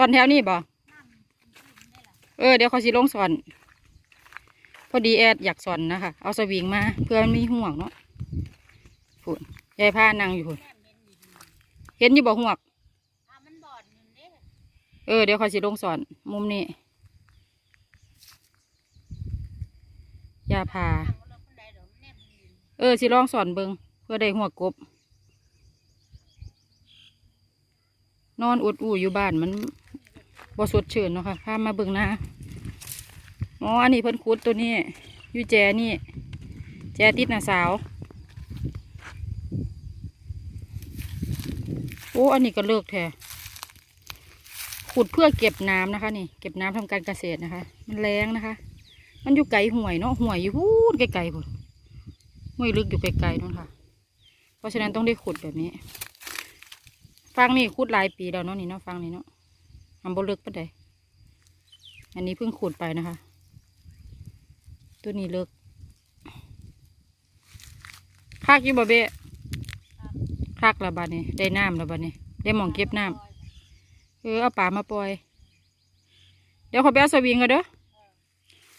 สอนแถวนี้บ่เออเดี๋ยวเขาสิลงสอนพอดีแอดอยากสอนนะคะ เอาสวิงมาเพื่อมันมีห่วงเนาะพูดยายพานั่งอยู่พูดเห็นอยู่บ่ห่วงเออเดี๋ยวเขาสิลงสอนมุมนี้ยาพาทาเออยู่เออสิลองสอนเบิงเพื่อได้หัวกบ นอนอุดอู่อยู่บ้านมัน บสดชื่นเนาะค่ะพามาเบิงหนะอ๋ออันนี้เพิ่นคุดตัวนี้ยูแจนี่ แจติดน้าสาว โอ้ อันนี้ก็เลิกแท้ขุดเพื่อเก็บน้ำนะคะนี่ เก็บน้ำทำการเกษตรนะคะ มันแรงนะคะ มันอยู่ไกลห่วยเนาะห่วยอยู่พูดไกลๆพุ่นห้วยลึกอยู่ไกลๆนู่นค่ะ เพราะฉะนั้นต้องได้ขุดแบบนี้ ฟังนี่ขุดหลายปีแล้วเนาะนี่เนาะฟังนี่เนาะ ทำบ่ลึกปะเดยอันนี้เพิ่งขุดไปนะคะ ตัวนี้ลึกคักอยู่บ่เบะคักแล้วบัดนี้ ได้น้ำแล้วบัดนี้ ได้หมองเก็บน้ำเออเอาปลามาปล่อย เดี๋ยวเขาไปเอาสวิงกันเด้อ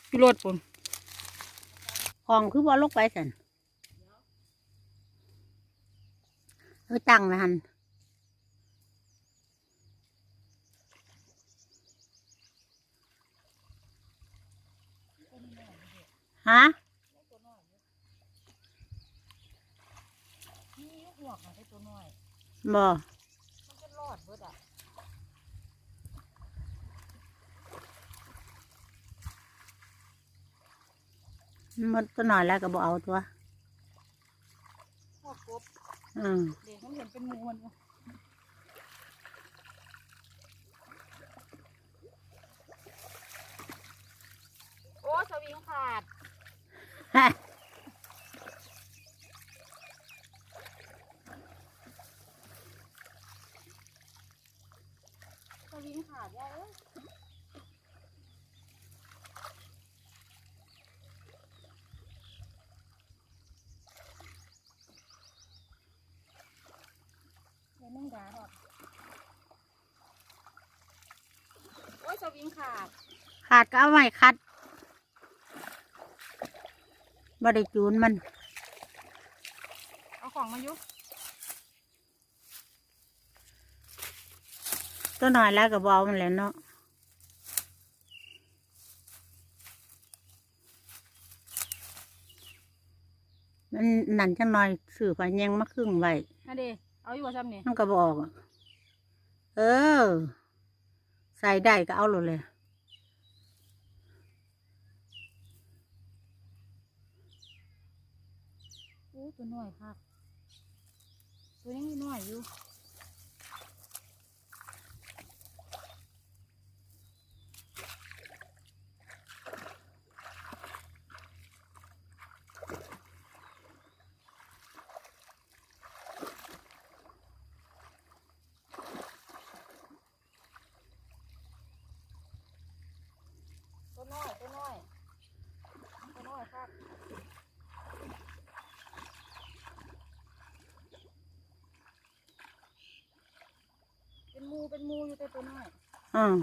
พี่รถปุ่นของคือบ่ลกไปสั่นเออตั้งนะฮัน ฮะนี่หัวค่ะไอตัวน้อยบ่มันจะรอดเบิดอะมันก็หน่อยแล้วก็บ่เอาตัวหัวกบอืมเด็กมันเห็นเป็นหมูมันอยู่โอ้สวิงขาดฮะ สวิงขาดยายเอ้ยเดี๋ยวนึ่งดาดอกโอ้ยสวิงขาด ขาดก็เอาไว้คัด บ่ได้จูนมัน เอาของมายุตัวหน่อยแล้วก็บเอามันแหล้วเนาะมันนั่นจังหน่อยสื่อไปยังมาครึ่งไว้นั่นเดเอาอยู่ว่าซ้ำนี่มันก็บอกอะเออ ใส่ได้ก็เอาเลยเลย ตัวน้อยค่ะตัวยังน้อยอยู่ตัวน้อยตัวน้อยตัวน้อยครับ เป็นหมูเป็นหมูอยู่แต่ตัวน้อยอืม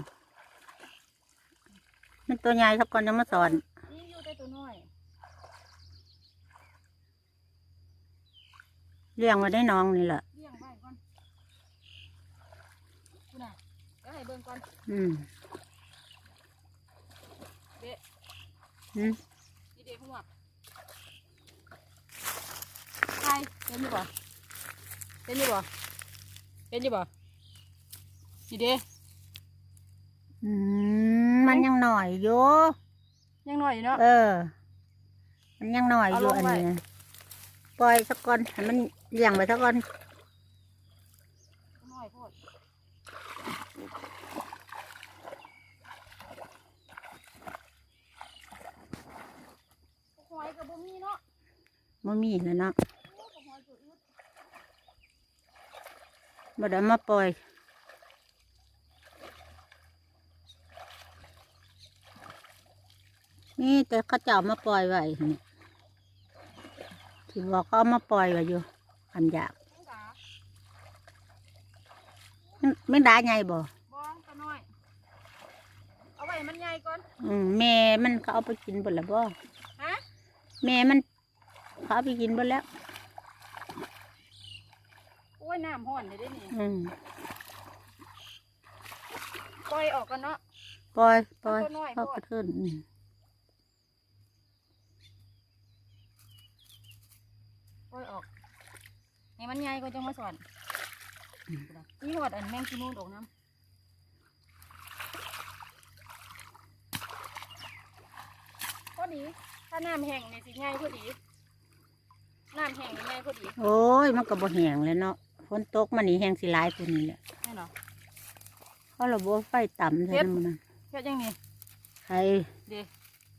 มันตัวใหญ่สักก่อนจะมาสอนนี่อยู่แต่ตัวน้อยเลี้ยงไว้ได้น้องนี่แหละเลี้ยงไว้ก่อนคุณน่ะเดี๋ยวให้เบิ่งก่อนอืมเด็กอืมนี่เด็กหัวใครเห็นอยู่บ่เห็นอยู่บ่เห็นอยู่บ่ นี่เด็กอืมมันยังหน่อยอยู่ยังน้อยอยู่เนาะ เออ มันยังหน่อยอยู่เอาลอังนไว้ นี้นะปล่อยสักก่อนให้มันเลี้ยงไว้สักก่อนน้อยโพดหอยกับบ่มีเนาะมันมีแล้วเนาะโอ้กับหอยตัวอึดบ่ได้มาปล่อย นี่แต่เขาเจ้ามาปล่อยไว้นี่ที่บอกเขาเอามาปล่อยไว้อยู่อันอยากแมงดามันไม่ได้ไงบ่บ่ตัวน้อยให้มันใหญ่ก่อน อืมแม่มันเขาเอาไปกินหมดแล้วบ่ฮะแม่มันเขาเอาไปกินหมดแล้ว โอ้ยน้ำห้อนเลยได้นี่อืมปล่อยออกกันเนาะปล่อยปล่อยเอาตัวน้อยเขาโพดกระเทินอืม ปล่อยออกให้ มันใหญ่ก็จะมาสอนนี่หอดอันแมงกินูนออกน้ำพอดี ถ้าน้ำแห้งนี่สิใหญ่พอดี น้ำแห้งนี่ใหญ่พอดี โอ้ย มันก็บ่แห้งเลยเนาะ ฝนตกมันนี่แห้งสิหลายตัวนี้แหละแน่นอนเพราะเราบ่ไฟต่ำเท่านั้นมันนะเฮ็ดยังนี่ใครเด้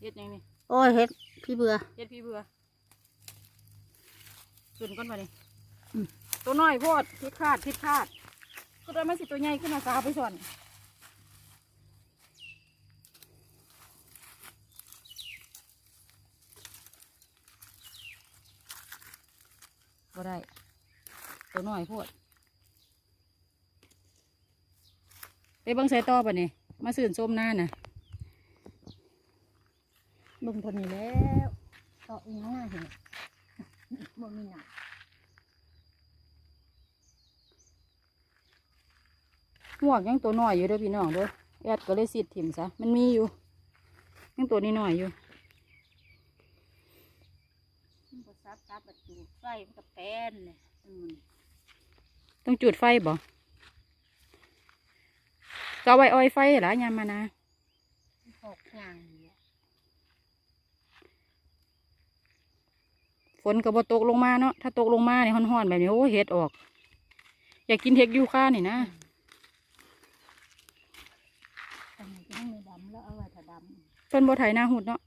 เฮ็ดยังนี่โอ้ยเฮ็ดพี่เบื่อเฮ็ดพี่เบื่อขึ้นก่อนมาดิอืม ตัวน้อยโพดพิดพลาดพิดพลาดคือตอนมันสิตัวใหญ่ขึ้นมาสาวไปสอนก็ได้ ตัวน้อยโพดไปบังใส่ต่อป่ะนี่มาสื่นส้มหน้าน่ะเบิ่งคนนี้แล้วต่ออีกหน้าเห็นบ่มีหนัก หมวกยังตัวน้อยอยู่เด้อพี่น้องเด้อแอดก็เลยสิทถิ่มซะมันมีอยู่ยังตัวนี้น้อยอยู่มันก็ซับซับประตูไฟมันก็แป้นเลยมันต้องจุดไฟบ่ก็เอาไว้ออยไฟเหรอยามมานะหกอย่างเนี่ยฝนก็บ่ตกลงมาเนาะถ้าตกลงมาเนี่ยฮ้อนๆแบบนี้โอ้เห็ดออก อยากกินเห็ดยูคานี่นะ ทำไมจะไม่ดำแล้วเอาไว้ถ้าดำเพิ่นบ่ไถนาหุดเนาะ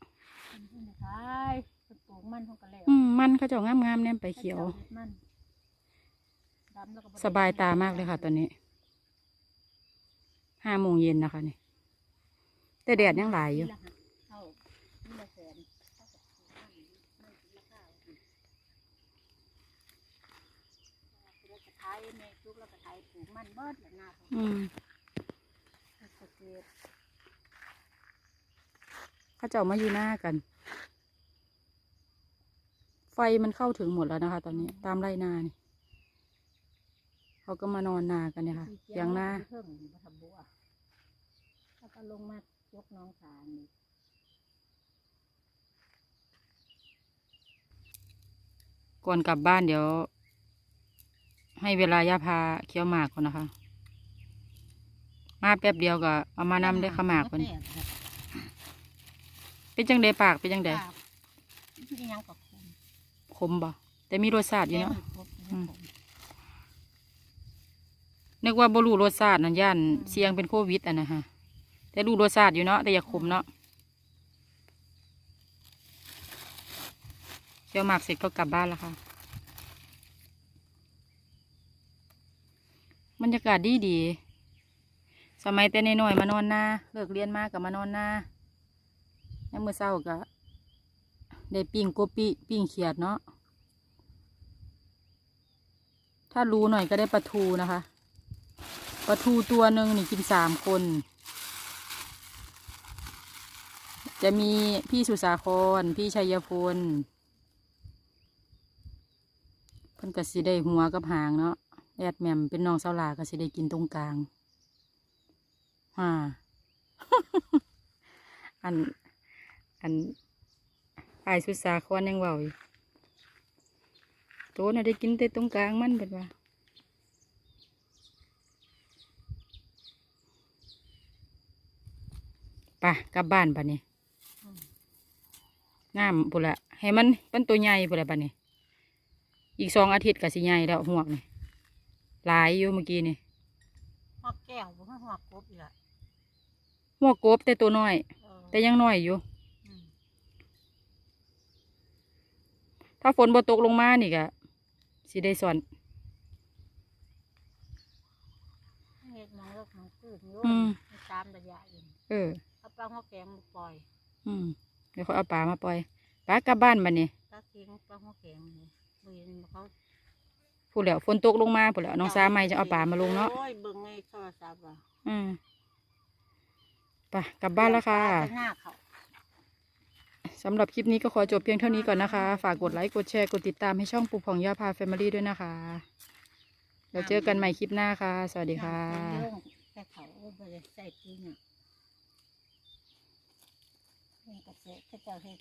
มันขึ้นมาขายเป็นปลูกมันเขาก็แล้วอืมมันเขาเจ้างามๆเนี่ยไปเขียวมันดำแล้วก็ได้สบายตามากเลยค่ะตอนนี้ห้าโมงเย็นนะคะนี่ แต่แดดยังหลายอยู่ นี่ละฮะเข้านี่ละแสนเข้ากับปลูกมันไม่ถึงราคาอืมแล้วก็ขายแม่จุกแล้วก็ขายปลูกมันเบิดแล้วหน้าเขา อืมก็เก็บ เขาเจ้ามาอยู่หน้ากัน ไฟมันเข้าถึงหมดแล้วนะคะ ตอนนี้ตามไร่นานี่เขาก็มานอนนากันเนี่ยค่ะเถียงนาเพิ่งมาทำบัวแล้วก็ลงมายกน้องสารนี่ก่อนกลับบ้านเดี๋ยว ให้เวลาย่าพาเคี้ยวหมากก่อนนะคะ มาแป๊บเดียวก็เอามานำได้ขาวหมากก่อนแซ่บครับ เป็นจังไดปากเป็นจังไดปากที่ยังกับคุณขมบ่แต่มีรสชาติอยู่เนาะ อืม นึกว่าบ่รู้รสชาตินั่นย่านเสียงเป็นโควิดอะนะฮะแต่รู้รสชาติอยู่เนาะแต่อย่าขมเนาะเคี้ยวหมากเสร็จก็กลับบ้านแล้วค่ะบรรยากาศดีดีๆสมัยแต่น้อยๆมานอนนาเลิกเรียนมากับมานอนนา แล้วเมื่อเช้าก็ได้ปิ้งกบปิปิ้งเขียดเนาะ ถ้ารู้หน่อยก็ได้ปลาทูนะคะ ปลาทูตัวหนึ่งนี่กินสามคน จะมีพี่สุสาคร พี่ชัยพลเพิ่นก็สิได้หัวกับหางเนาะ แอดแหม่มเป็นน้องสาวหลาก็สิได้กินตรงกลางฮ่า อัน อันอายสุสาครยังเว่าอยู่โตน่ะได้กินแต่ตรงกลางมันเป็นว่าไปกลับบ้านปะนี่งามปุนละให้มันเป็นตัวใหญ่ปุนละปะนี่อีกสองอาทิตย์ก็สิใหญ่แล้วหวกนี่หลายอยู่เมื่อกี้นี่หัวแก้วบ่หัวกบอีกละหวกกบแต่ตัวน้อยเออแต่ยังน้อยอยู่ อืม ถ้าฝนบ่ตกลงมานี่ก็สิได้สอนเฮ็ดหมองเลิกหมองตื่นอยู่อืมมันตามระยะอยู่เออเอาปลาหัวแกงมาปล่อย อืมเดี๋ยวเขาเอาปลามาปล่อยปลากลับบ้านบัดนี้ตาเคียงปลาหัวแกงนี่เบิ่งเขาพูดแล้วฝนตกลงมาพูดแล้วน้องสาไม่จะเอาปลามาลงเนาะโอ้ยเบิ่งไงโทรศัพท์อะอืมไปกลับบ้านแล้วค่ะไปหน้าเขา สำหรับคลิปนี้ก็ขอจบเพียงเท่านี้ก่อนนะคะ ฝากกดไลค์กดแชร์กดติดตามให้ช่องปูผ่องย่าพาแฟมิลี่ด้วยนะคะแล้วเจอกันใหม่คลิปหน้าค่ะ สวัสดีค่ะแต่เขาใส่ปุ๋ยเนี่ยเรื่องเกษตรเขาเจะเฮ็ด